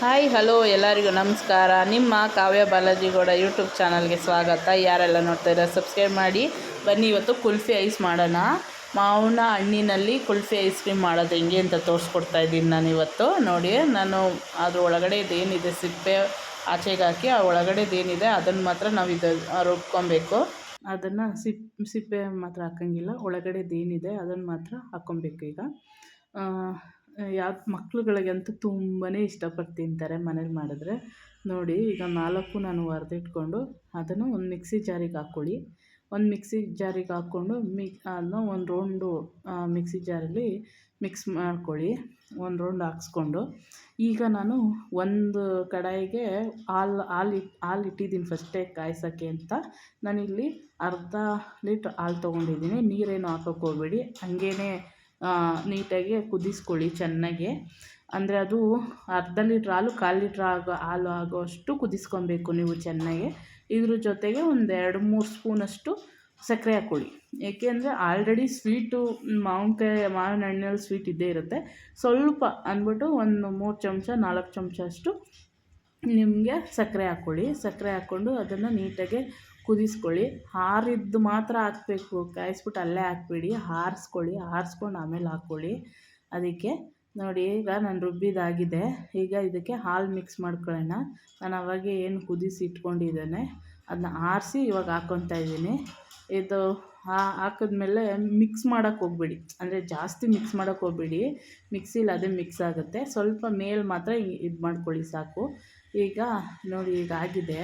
Hi, hello, ಎಲ್ಲರಿಗೂ ನಮಸ್ಕಾರ. ನಿಮ್ಮ ಕಾವ್ಯ ಬಾಲಾಜಿಗೌಡ ಯೂಟ್ಯೂಬ್ ಚಾನಲ್ಗೆ ಸ್ವಾಗತ. ಯಾರೆಲ್ಲ ನೋಡ್ತಾ ಇದ್ದಾರೆ ಸಬ್ಸ್ಕ್ರೈಬ್ ಮಾಡಿ. ಬನ್ನಿ, ಇವತ್ತು ಕುಲ್ಫಿ ಐಸ್ ಮಾಡೋಣ. ಮಾವಿನ ಹಣ್ಣಿನಲ್ಲಿ ಕುಲ್ಫಿ ಐಸ್ ಕ್ರೀಮ್ ಮಾಡೋದು ಹೆಂಗೆ ಅಂತ ತೋರಿಸ್ಕೊಡ್ತಾ ಇದ್ದೀನಿ ನಾನು ಇವತ್ತು. ನೋಡಿ, ನಾನು ಅದ್ರ ಒಳಗಡೆ ಇದೇನಿದೆ, ಸಿಪ್ಪೆ ಆಚೆಗೆ ಹಾಕಿ ಆ ಒಳಗಡೆದೇನಿದೆ ಅದನ್ನು ಮಾತ್ರ ನಾವು ಇದು ರುಬ್ಕೊಬೇಕು. ಅದನ್ನು ಸಿಪ್, ಸಿಪ್ಪೆ ಮಾತ್ರ ಹಾಕೋಂಗಿಲ್ಲ ಒಳಗಡೆದೇನಿದೆ ಅದನ್ನು ಮಾತ್ರ ಹಾಕ್ಕೊಬೇಕು ಈಗ. ಯಾವ ಮಕ್ಳುಗಳಿಗಂತೂ ತುಂಬಾ ಇಷ್ಟಪಟ್ಟು ತಿಂತಾರೆ ಮನೇಲಿ ಮಾಡಿದ್ರೆ. ನೋಡಿ, ಈಗ ನಾಲ್ಕು ನಾನು ಹೊರ್ದಿಟ್ಕೊಂಡು ಅದನ್ನು ಒಂದು ಮಿಕ್ಸಿ ಜಾರಿಗೆ ಹಾಕ್ಕೊಳ್ಳಿ. ಒಂದು ಮಿಕ್ಸಿ ಜಾರಿಗೆ ಹಾಕ್ಕೊಂಡು ಮಿಕ್ ಅದನ್ನ ಒಂದು ರೌಂಡು ಮಿಕ್ಸಿ ಜಾರಲ್ಲಿ ಮಿಕ್ಸ್ ಮಾಡ್ಕೊಳ್ಳಿ. ಒಂದು ರೌಂಡ್ ಹಾಕ್ಸ್ಕೊಂಡು. ಈಗ ನಾನು ಒಂದು ಕಡಾಯಿಗೆ ಹಾಲು ಹಾಲು ಇಟ್ಟು ಹಾಲು ಇಟ್ಟಿದ್ದೀನಿ ಫಸ್ಟೇ ಕಾಯಿಸೋಕ್ಕೆ ಅಂತ. ನಾನಿಲ್ಲಿ ಅರ್ಧ ಲೀಟ್ರ್ ಹಾಲು ತೊಗೊಂಡಿದ್ದೀನಿ. ನೀರೇನು ಹಾಕೋಕ್ಕೆ ಹೋಗಬೇಡಿ. ಹಂಗೇ ನೀಟಾಗಿ ಕುದಿಸ್ಕೊಳ್ಳಿ ಚೆನ್ನಾಗಿ. ಅಂದರೆ ಅದು ಅರ್ಧ ಲೀಟ್ರ್ ಹಾಲು, ಕಾಲು ಲೀಟ್ರ್ ಆಗೋ ಹಾಲು ಆಗೋವಷ್ಟು ಕುದಿಸ್ಕೊಬೇಕು ನೀವು ಚೆನ್ನಾಗಿ. ಇದ್ರ ಜೊತೆಗೆ ಒಂದು ಎರಡು, ಮೂರು ಸ್ಪೂನಷ್ಟು ಸಕ್ಕರೆ ಹಾಕ್ಕೊಳ್ಳಿ. ಏಕೆ ಅಂದರೆ ಆಲ್ರೆಡಿ ಸ್ವೀಟು, ಮಾವಿನಕಾಯಿ, ಮಾವಿನ ಹಣ್ಣಲ್ಲಿ ಸ್ವೀಟ್ ಇದ್ದೇ ಇರುತ್ತೆ. ಸ್ವಲ್ಪ ಅಂದ್ಬಿಟ್ಟು ಒಂದು ಮೂರು ಚಮಚ, ನಾಲ್ಕು ಚಮಚ ಅಷ್ಟು ನಿಮಗೆ ಸಕ್ಕರೆ ಹಾಕ್ಕೊಳ್ಳಿ. ಸಕ್ಕರೆ ಹಾಕ್ಕೊಂಡು ಅದನ್ನು ನೀಟಾಗಿ ಕುದಿಸ್ಕೊಳ್ಳಿ. ಹಾರಿದ್ದು ಮಾತ್ರ ಹಾಕ್ಬೇಕು. ಕಾಯಿಸ್ಬಿಟ್ಟು ಅಲ್ಲೇ ಹಾಕ್ಬೇಡಿ. ಹಾರಿಸ್ಕೊಳ್ಳಿ. ಹಾರಿಸ್ಕೊಂಡು ಆಮೇಲೆ ಹಾಕ್ಕೊಳ್ಳಿ. ಅದಕ್ಕೆ ನೋಡಿ, ಈಗ ನಾನು ರುಬ್ಬಿದಾಗಿದೆ. ಈಗ ಇದಕ್ಕೆ ಹಾಲು ಮಿಕ್ಸ್ ಮಾಡ್ಕೊಳ್ಳೋಣ. ನಾನು ಅವಾಗೆ ಏನು ಕುದಿಸಿ ಇಟ್ಕೊಂಡಿದ್ದೇನೆ. ಅದನ್ನ ಆರಿಸಿ ಇವಾಗ ಹಾಕ್ಕೊತಾ ಇದ್ದೀನಿ. ಇದು ಹಾಕಿದ್ಮೇಲೆ ಮಿಕ್ಸ್ ಮಾಡೋಕ್ಕೆ ಹೋಗ್ಬೇಡಿ. ಅಂದರೆ ಜಾಸ್ತಿ ಮಿಕ್ಸ್ ಮಾಡೋಕ್ಕೆ ಹೋಗ್ಬೇಡಿ. ಮಿಕ್ಸಿಲಿ ಅದೇ ಮಿಕ್ಸ್ ಆಗುತ್ತೆ. ಸ್ವಲ್ಪ ಮೇಲೆ ಮಾತ್ರ ಇದು ಮಾಡ್ಕೊಳ್ಳಿ ಸಾಕು. ಈಗ ನೋಡಿ, ಈಗ ಆಗಿದೆ.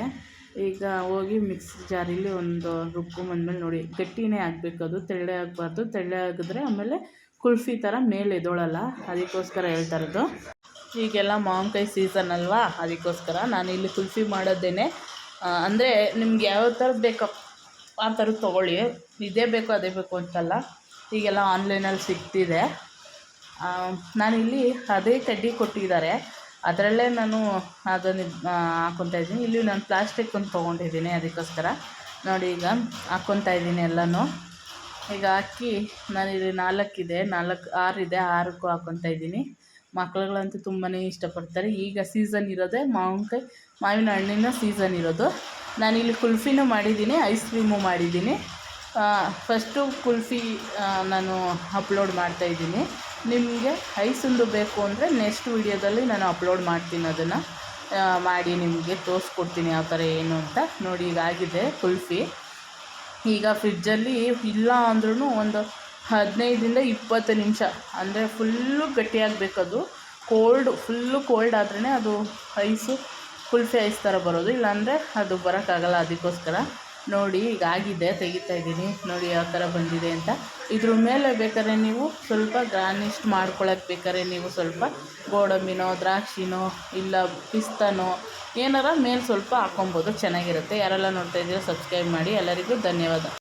ಈಗ ಹೋಗಿ ಮಿಕ್ಸಿ ಜಾರಿಲಿ ಒಂದು ರುಬ್ಕೊಂಬಂದ್ಮೇಲೆ ನೋಡಿ, ಗಟ್ಟಿನೇ ಆಗಬೇಕು ಅದು ತೆಳ್ಳೆ ಆಗಬಾರ್ದು, ತೆಳ್ಳೆ ಆಗಿದ್ರೆ ಆಮೇಲೆ ಕುಲ್ಫಿ ಥರ ಮೇಲೆ ಎದೊಳಲ್ಲ, ಅದಕ್ಕೋಸ್ಕರ ಹೇಳ್ತಾ ಇರೋದು. ಈಗೆಲ್ಲ ಮಾವಿನಕಾಯಿ ಸೀಸನ್ ಅಲ್ವಾ, ಅದಕ್ಕೋಸ್ಕರ ನಾನು ಇಲ್ಲಿ ಕುಲ್ಫಿ ಮಾಡೋದೇನೆ. ಅಂದರೆ ನಿಮ್ಗೆ ಯಾವ ಥರದ್ದು ಬೇಕೋ ಆ ಥರದ್ದು ತೊಗೊಳ್ಳಿ, ಇದೇ ಬೇಕು ಅದೇ ಬೇಕು ಅಂತಲ್ಲ, ಈಗೆಲ್ಲ ಆನ್ಲೈನಲ್ಲಿ ಸಿಗ್ತಿದೆ. ನಾನಿಲ್ಲಿ ಅದೇ ಕಡ್ಡಿ ಕೊಟ್ಟಿದ್ದಾರೆ. ಅದರಲ್ಲೇ ನಾನು ಅದನ್ನು ಹಾಕ್ಕೊತಾ ಇದ್ದೀನಿ. ಇಲ್ಲಿ ನಾನು ಪ್ಲಾಸ್ಟಿಕ್ ಒಂದು ತೊಗೊಂಡಿದ್ದೀನಿ ಅದಕ್ಕೋಸ್ಕರ. ನೋಡಿ ಈಗ ಹಾಕ್ಕೊತಾ ಇದ್ದೀನಿ ಎಲ್ಲನೂ. ಈಗ ಹಾಕಿ ನಾನಿಲ್ಲಿ ನಾಲ್ಕಿದೆ, ನಾಲ್ಕು, ಆರಿದೆ, ಆರಕ್ಕೂ ಹಾಕ್ಕೊತಾ ಇದ್ದೀನಿ. ಮಕ್ಳುಗಳಂತೂ ತುಂಬಾ ಇಷ್ಟಪಡ್ತಾರೆ. ಈಗ ಸೀಸನ್ ಇರೋದೇ ಮಾವಿನಕಾಯಿ, ಮಾವಿನ ಹಣ್ಣಿನ ಸೀಸನ್ ಇರೋದು. ನಾನಿಲ್ಲಿ ಕುಲ್ಫಿನೂ ಮಾಡಿದ್ದೀನಿ ಐಸ್ ಕ್ರೀಮು ಮಾಡಿದ್ದೀನಿ. ಫಸ್ಟು ಕುಲ್ಫಿ ನಾನು ಅಪ್ಲೋಡ್ ಮಾಡ್ತಾಯಿದ್ದೀನಿ ನಿಮಗೆ ಐಸಂದು ಬೇಕು ಅಂದರೆ ನೆಕ್ಸ್ಟ್ ವೀಡಿಯೋದಲ್ಲಿ ನಾನು ಅಪ್ಲೋಡ್ ಮಾಡ್ತೀನಿ ಅದನ್ನು. ಮಾಡಿ ನಿಮಗೆ ತೋರಿಸ್ಕೊಡ್ತೀನಿ ಯಾವ ಥರ ಏನು ಅಂತ. ನೋಡಿ, ಈಗ ಆಗಿದೆ ಕುಲ್ಫಿ. ಈಗ ಫ್ರಿಜ್ಜಲ್ಲಿ ಇಲ್ಲ ಅಂದ್ರೂ ಒಂದು ಹದಿನೈದರಿಂದ ಇಪ್ಪತ್ತು ನಿಮಿಷ, ಅಂದರೆ ಫುಲ್ಲು ಗಟ್ಟಿಯಾಗಬೇಕದು. ಕೋಲ್ಡ್ ಫುಲ್ಲು ಕೋಲ್ಡ್ ಆದ್ರೇ ಅದು ಐಸು, ಕುಲ್ಫಿ ಐಸ್ ಥರ ಬರೋದು. ಇಲ್ಲಾಂದರೆ ಅದು ಬರೋಕ್ಕಾಗಲ್ಲ ಅದಕ್ಕೋಸ್ಕರ. ನೋಡಿ ಈಗ ಆಗಿದೆ, ತೆಗಿತಾ ಇದ್ದೀನಿ. ನೋಡಿ ಯಾವ ಥರ ಬಂದಿದೆ ಅಂತ. ಇದ್ರ ಮೇಲೆ ಬೇಕಾದ್ರೆ ನೀವು ಸ್ವಲ್ಪ ಗಾರ್ನಿಷ್ ಮಾಡ್ಕೊಳಕ್ಕೆ ಬೇಕಾದ್ರೆ ನೀವು ಸ್ವಲ್ಪ ಗೋಡಂಬಿನೋ, ದ್ರಾಕ್ಷಿನೋ, ಇಲ್ಲ ಪಿಸ್ತಾನೋ ಏನಾರ ಮೇಲೆ ಸ್ವಲ್ಪ ಹಾಕೊಬೋದು ಚೆನ್ನಾಗಿರುತ್ತೆ. ಯಾರೆಲ್ಲ ನೋಡ್ತಾ ಇದ್ದೀರೋ ಸಬ್ಸ್ಕ್ರೈಬ್ ಮಾಡಿ. ಎಲ್ಲರಿಗೂ ಧನ್ಯವಾದ.